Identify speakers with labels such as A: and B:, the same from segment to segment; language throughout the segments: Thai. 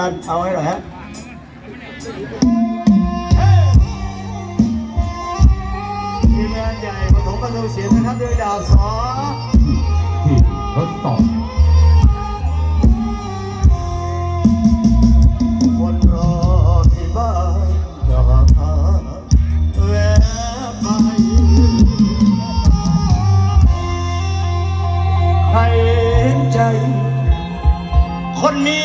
A: การเอาให้หน่อยฮะทีมงานใหญ่ปฐมประตูเสียงนะครับด้วยดาวสอ
B: ที่ทดสอบ
A: คนรอที่บ้านจะหาแวะไปให้เห็นใจ คนมี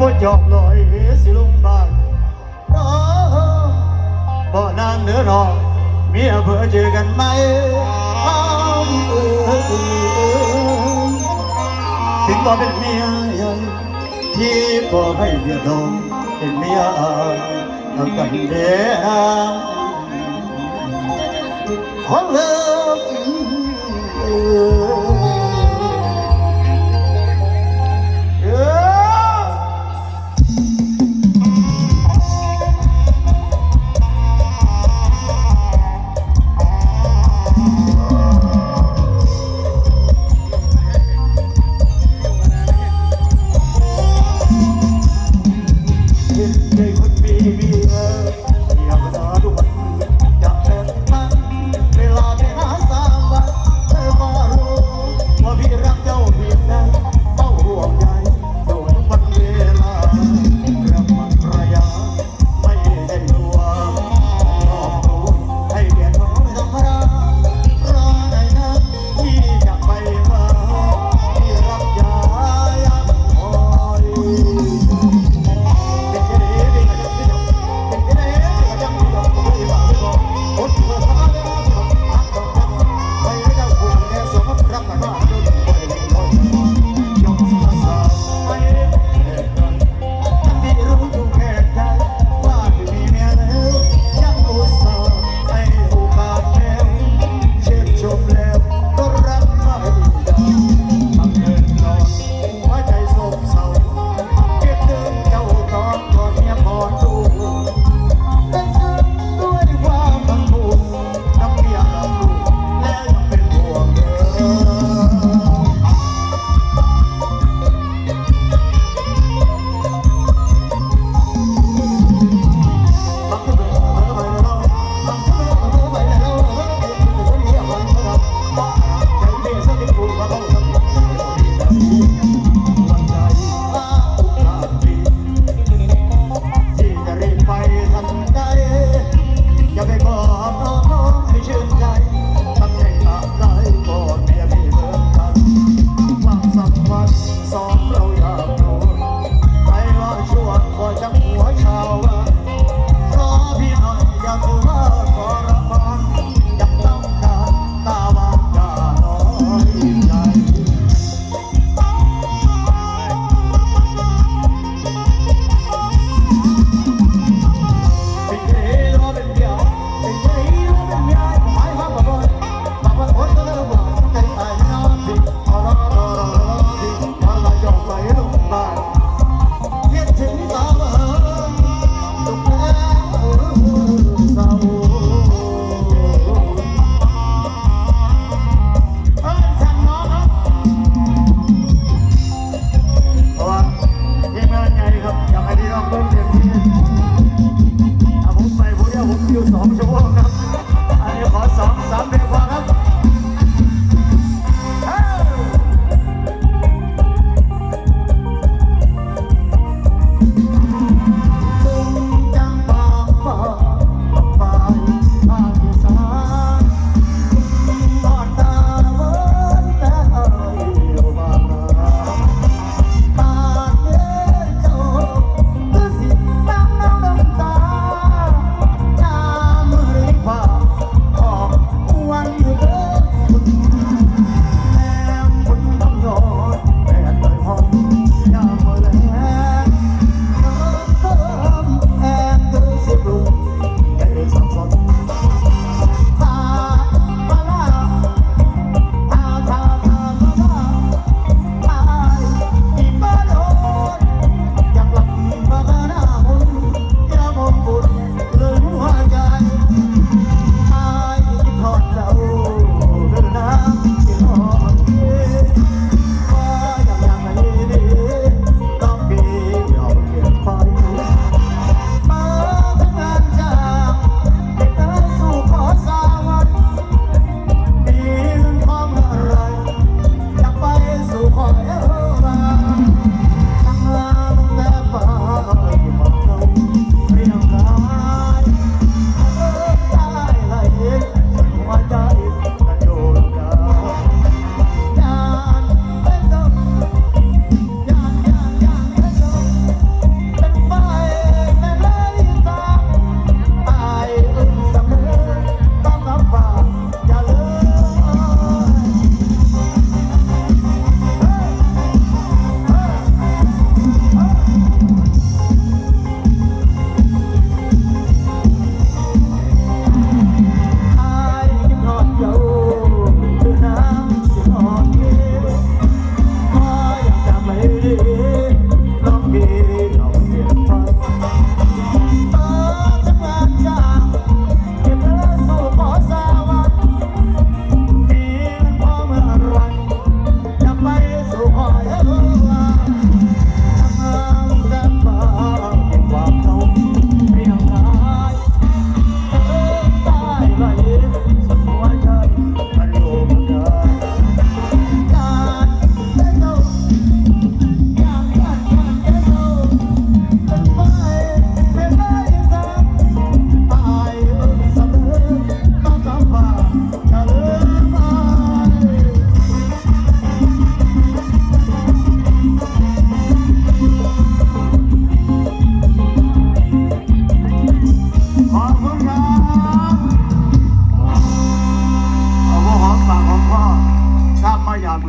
A: บ่จอกลอยสิลงบ้านน้อบ่นานเนื้อน้อเมียเพื่อเจอกันไหมถึงบ่เป็นเมียใหญ่ที่บ่ให้เมียน้องเป็นเมียทำกันเด้อขอเลิก